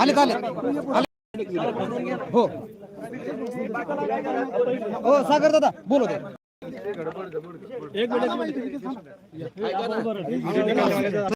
आले आले हो हो सागर दादा बोलू दे. आले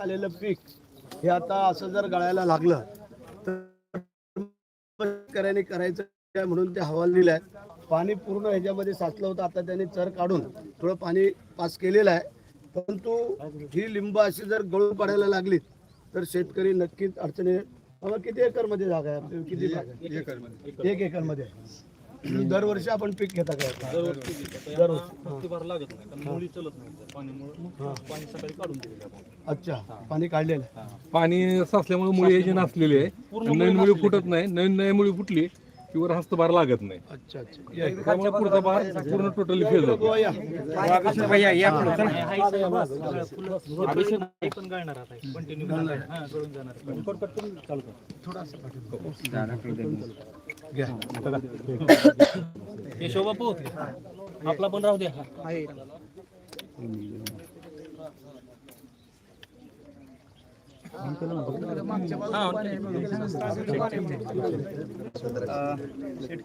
आलेलं पीक हे आता असं जर गळायला लागलं तर शेतकऱ्यांनी करायचं काय म्हणून ते हवाल दिलाय पाणी पूर्ण ह्याच्यामध्ये साचलं होतं आता त्यांनी चर काढून थोडं पाणी पास केलेलं आहे परंतु ही लिंब अशी जर गळून पडायला लागली तर शेतकरी नक्कीच अडचणी किती एकरमध्ये जागा आहे? किती? एक एकरमध्ये दरवर्षी आपण पीक घेता काय दरवर्षी अच्छा पाणी काढलेलं. आहे. पाणी साचल्यामुळे मुळी याची नसलेली आहे. नवीन मुळी फुटत नाही. नवीन नवीन मुळी फुटली. की वर हस्तभार लागत नाही. अच्छा अच्छा. त्यामुळे पुढचा भार पूर्ण टोटली फेल होतो. बुवा, या. घ्या. आपला पण राहू द्या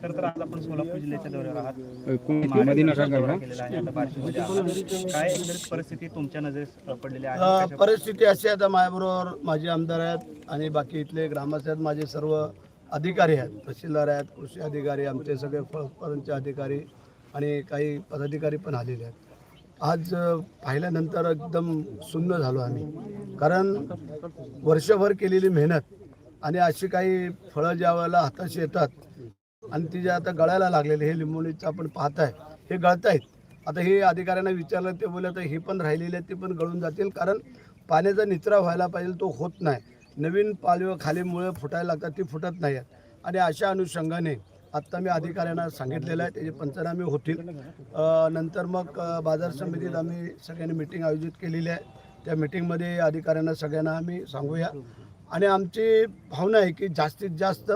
तर आज आपण सोलापूर जिल्ह्याच्या दौऱ्यावर आहात काय एकंदरीत परिस्थिती तुमच्या नजरेस पडलेली आहे परिस्थिती अशी आहे आता माझ्याबरोबर माझे आमदार आहेत आणि बाकी इथले ग्रामस्थ आहेत माझे सर्व अधिकारी आहेत तहसीलदार आहेत कृषी अधिकारी आमचे सगळे फळपरांचे अधिकारी आणि काही पदाधिकारी पण आलेले आहेत. आज पाहिल्यानंतर एकदम सुन्न झालो आम्ही. कारण वर्षभर केलेली मेहनत आणि अशी काही फळं ज्या वेळेला हाताशी येतात आणि ती जे आता गळायला लागलेली हे लिंबोणीचं आपण पाहताय हे गळतायत. आता हे अधिकाऱ्यांना विचारलं ते बोलले तर हे पण राहिलेले ते पण गळून जातील कारण पाण्याचा निचरा व्हायला पाहिजे तो होत नाही. नवीन पालव खालीमुळे फुटायला लागतात ती फुटत नाही आहेत आणि अशा अनुषंगाने आत्ता मी अधिकाऱ्यांना सांगितलेलं आहे त्याचे पंचनामे होतील. नंतर मग बाजार समितीत आम्ही सगळ्यांनी मिटिंग आयोजित केलेली आहे. त्या मिटिंगमध्ये अधिकाऱ्यांना सगळ्यांना आम्ही सांगूया. आणि आमची भावना आहे की जास्तीत जास्त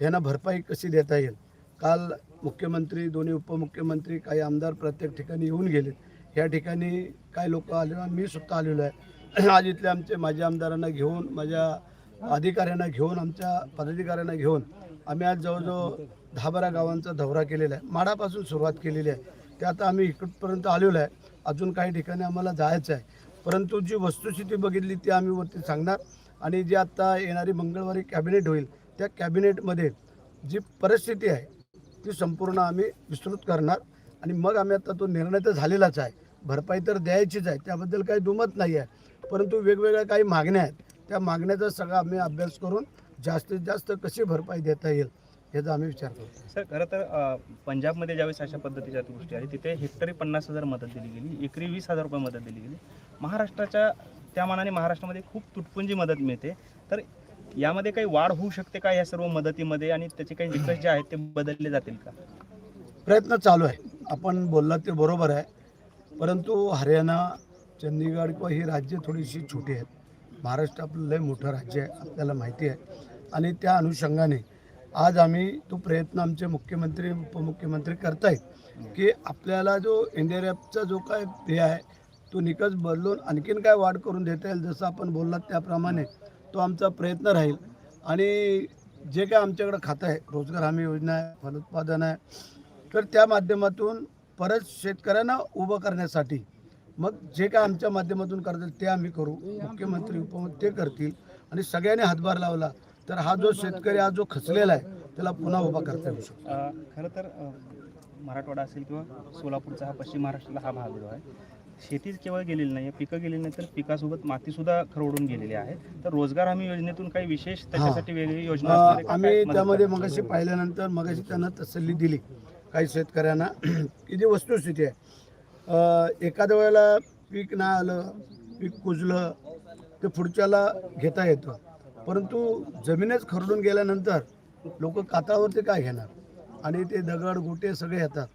यांना भरपाई कशी देता येईल? काल मुख्यमंत्री दोन्ही उपमुख्यमंत्री काही आमदार प्रत्येक ठिकाणी येऊन गेले. या ठिकाणी काही लोक आले मी सुद्धा आलेलो आहे. आज इथले आमचे माझ्या आमदारांना घेऊन माझ्या अधिकाऱ्यांना घेऊन आमच्या पदाधिकाऱ्यांना घेऊन आम्ही आज जवळजवळ दहा बारा गावांचा दौरा केलेला आहे. माडापासून सुरुवात केलेली आहे. ते आता आम्ही इकडपर्यंत आलेलो आहे. अजून काही ठिकाणी आम्हाला जायचं आहे. परंतु जी वस्तुस्थिती बघितली ती आम्ही वरती सांगणार. आणि जी आत्ता येणारी मंगळवारी कॅबिनेट होईल त्या कॅबिनेटमध्ये जी परिस्थिती आहे ती संपूर्ण आम्ही विस्तृत करणार. आणि मग आम्ही आता तो निर्णय तर झालेलाच आहे. भरपाई तर द्यायचीच आहे. त्याबद्दल काही दुमत नाही आहे. परंतु वेगवेगळ्या काही मागण्या आहेत. त्या मागण्याचा सगळा आम्ही अभ्यास करून जास्तीत जास्त कशी भरपाई देता येईल याचा आम्ही विचार करतो. सर खरं तर अ, पंजाबमध्ये ज्यावेळेस अशा पद्धतीच्या गोष्टी आहेत तिथे हेक्टरी पन्नास हजार मदत दिली गेली एकरी वीस हजार रुपये मदत दिली गेली. महाराष्ट्राच्या त्या मानाने महाराष्ट्रामध्ये खूप तुटपुंजी मदत मिळते. तर यामध्ये काही वाढ होऊ शकते का या सर्व मदतीमध्ये? आणि त्याचे काही निकष जे आहेत ते बदलले जातील का? प्रयत्न चालू आहे. आपण बोललात ते बरोबर आहे. परंतु हरियाणा चंदीगड किंवा ही राज्य थोडीशी छोटी आहेत. महाराष्ट्र आपलं लय मोठं राज्य आहे आपल्याला माहिती आहे. आणि त्या अनुषंगाने आज आम्ही तो प्रयत्न आमचे मुख्यमंत्री उपमुख्यमंत्री करतायत की आपल्याला जो एनडीआरएफचा जो काय हे आहे तो निकष बदलून आणखीन काय वाढ करून देता येईल जसं आपण बोललात त्याप्रमाणे तो आमचा प्रयत्न राहील. आणि जे काय आमच्याकडं खातं आहे रोजगार हमी योजना आहे फलोत्पादन आहे तर त्या माध्यमातून परत शेतकऱ्यांना उभं करण्यासाठी मग जे काय आमच्या माध्यमातून करतील ते आम्ही करू. मुख्यमंत्री उपमुख्य ते करतील. आणि सगळ्यांनी हातभार लावला. तर हा जो शेतकरी आज जो खचलेला आहे त्याला पुन्हा उभा करता येऊ शकतो. खरं तर मराठवाडा असेल किंवा सोलापूरचा हा पश्चिम महाराष्ट्राला हा भाग जो आहे शेतीच केवळ गेलेली नाही पिकं गेलेली नाही तर पिकासोबत मातीसुद्धा खरवडून गेलेली आहे. तर रोजगार हमी योजनेतून काही विशेष त्याच्यासाठी वेगळी योजना असणार आहे? आम्ही मदत त्यामध्ये करणार? मगाशी पाहिल्यानंतर मगाशी त्यांना तसल्ली दिली काही शेतकऱ्यांना. की जी वस्तुस्थिती आहे. अं, एखाद्या वेळेला पीक नाही आलं पीक कुजलं ते पुढच्याला घेता येतं. परंतु जमीनच खरडून गेल्यानंतर लोक कातावरती काय घेणार? आणि ते दगड गोटे सगळे येतात.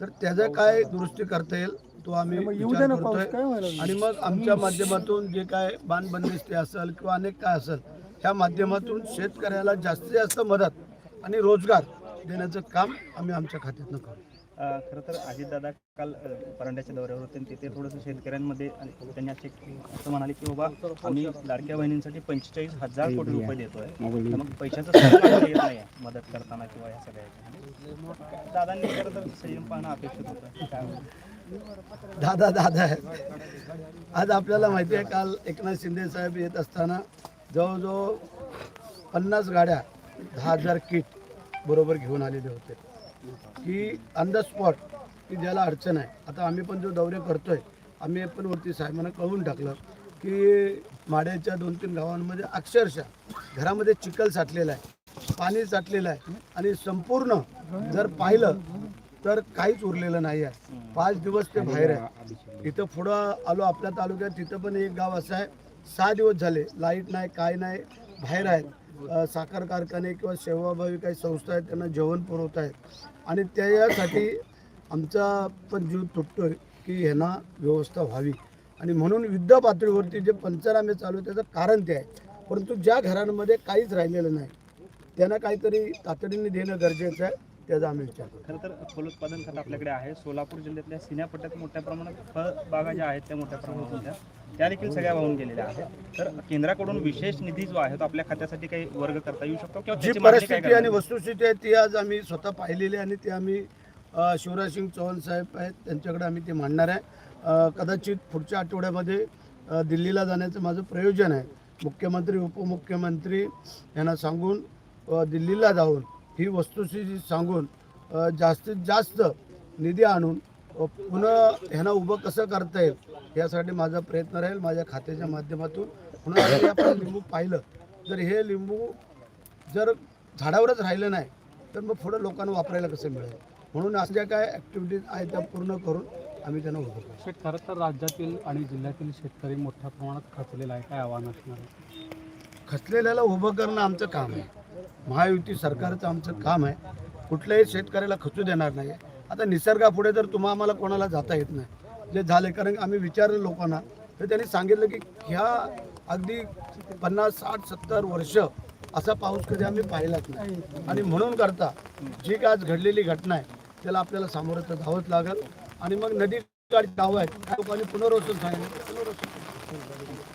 तर त्याचं काय दुरुस्ती करता येईल तो आम्ही विचार करतोय. आणि मग आमच्या माध्यमातून जे काय बाण बंदिस्ती असेल किंवा अनेक काय असेल ह्या माध्यमातून शेतकऱ्याला जास्तीत जास्त मदत आणि रोजगार देण्याचं काम आम्ही आमच्या खात्यातनं करू. खरं तर अजितदादा काल परांड्याच्या दौऱ्यावर होते आणि तिथे थोडंसं शेतकऱ्यांमध्ये आणि त्यांनी असे असं म्हणाले की बाबा आम्ही लाडक्या बहिणींसाठी पंचेचाळीस हजार कोटी रुपये देतोय तर मग पैशाचं येत नाही आहे मदत करताना किंवा या सगळ्या. दादांनी खरं तर संयम पाहणं अपेक्षित होतं? दादा दादा आज आपल्याला माहिती आहे काल एकनाथ शिंदे साहेब येत असताना जवळजवळ पन्नास गाड्या दहा हजार किट बरोबर घेऊन आलेले होते की ऑन द स्पॉट की ज्याला अडचण आहे. आता आम्ही पण जो दौरे करतोय आम्ही पण वरती साहेबांना कळवून टाकलं की माड्याच्या दोन तीन गावांमध्ये अक्षरशः घरामध्ये चिखल साठलेला आहे पाणी साठलेलं आहे आणि संपूर्ण जर पाहिलं तर काहीच उरलेलं नाही आहे. पाच दिवस ते बाहेर आहे. इथं पुढं आलो आपल्या तालुक्यात तिथं पण एक गाव असं आहे. सहा दिवस झाले लाइट नाही काय नाही बाहेर आहेत. साखर कारखाने किंवा सेवाभावी काही संस्था आहेत त्यांना जेवण पुरवत आहेत आणि त्यासाठी आमचा पण जीव तुटतो आहे की ह्यांना व्यवस्था व्हावी. आणि म्हणून युद्ध पातळीवरती जे पंचनामे चालू आहे त्याचं कारण ते आहे. परंतु ज्या घरांमध्ये काहीच राहिलेलं नाही त्यांना काहीतरी तातडीने देणं गरजेचं आहे. त्याचा आम्ही विचार करतो. खरं तर फलोत्पादन खत आपल्याकडे आहे. सोलापूर जिल्ह्यातल्या सिन्यापट्ट्यात मोठ्या प्रमाणात फळबागा ज्या आहेत त्या मोठ्या प्रमाणात होत्या. त्या देखील सगळ्या वाहून गेलेल्या आहेत. तर केंद्राकडून विशेष निधी जो आहे तो आपल्या खात्यासाठी काही वर्ग करता येऊ शकतो किंवा जी त्याची मागणी काय परिस्थिती आणि? वस्तुस्थिती आहे ती आज आम्ही स्वतः पाहिलेली आहे आणि ती आम्ही अ, शिवराज सिंग चौहान साहेब आहेत त्यांच्याकडे आम्ही ते मांडणार आहे. अ, कदाचित पुढच्या आठवड्यामध्ये अ, दिल्लीला जाण्याचं माझं प्रयोजन आहे. मुख्यमंत्री उपमुख्यमंत्री यांना सांगून अ, दिल्लीला जाऊन ही वस्तुस्थिती सांगून जास्तीत जास्त निधी आणून पुन्हा ह्यांना उभं कसं करता येईल यासाठी माझा प्रयत्न राहील. माझ्या खात्याच्या माध्यमातून पुन्हा जरी आपण लिंबू पाहिलं तर हे लिंबू जर झाडावरच राहिलं नाही तर मग पुढं लोकांना वापरायला कसं मिळेल? म्हणून अशा ज्या काय ॲक्टिव्हिटीज आहेत त्या पूर्ण करून आम्ही त्यांना उभं करू शेत खरं तर राज्यातील आणि जिल्ह्यातील शेतकरी मोठ्या प्रमाणात खचलेला आहे. काय आव्हान असणार खचलेल्याला उभं करणं आमचं काम आहे. महायुती सरकारचं आमचं काम आहे. कुठल्याही शेतकऱ्याला खचू देणार नाही आता निसर्गापुढे जर तुम्हा आम्हाला कोणाला जाता येत नाही जे झाले कारण आम्ही विचारलं लोकांना तर त्यांनी सांगितलं की ह्या अगदी पन्नास साठ सत्तर वर्ष असा पाऊस कधी आम्ही पाहिलाच नाही. आणि म्हणून करता जी काय आज घडलेली घटना आहे त्याला आपल्याला सामोरं तर जावंच लागेल. आणि मग नदी काठी धाव आहेत त्या लोकांनी पुनर्वसन सांगितलं. पुनर्वसन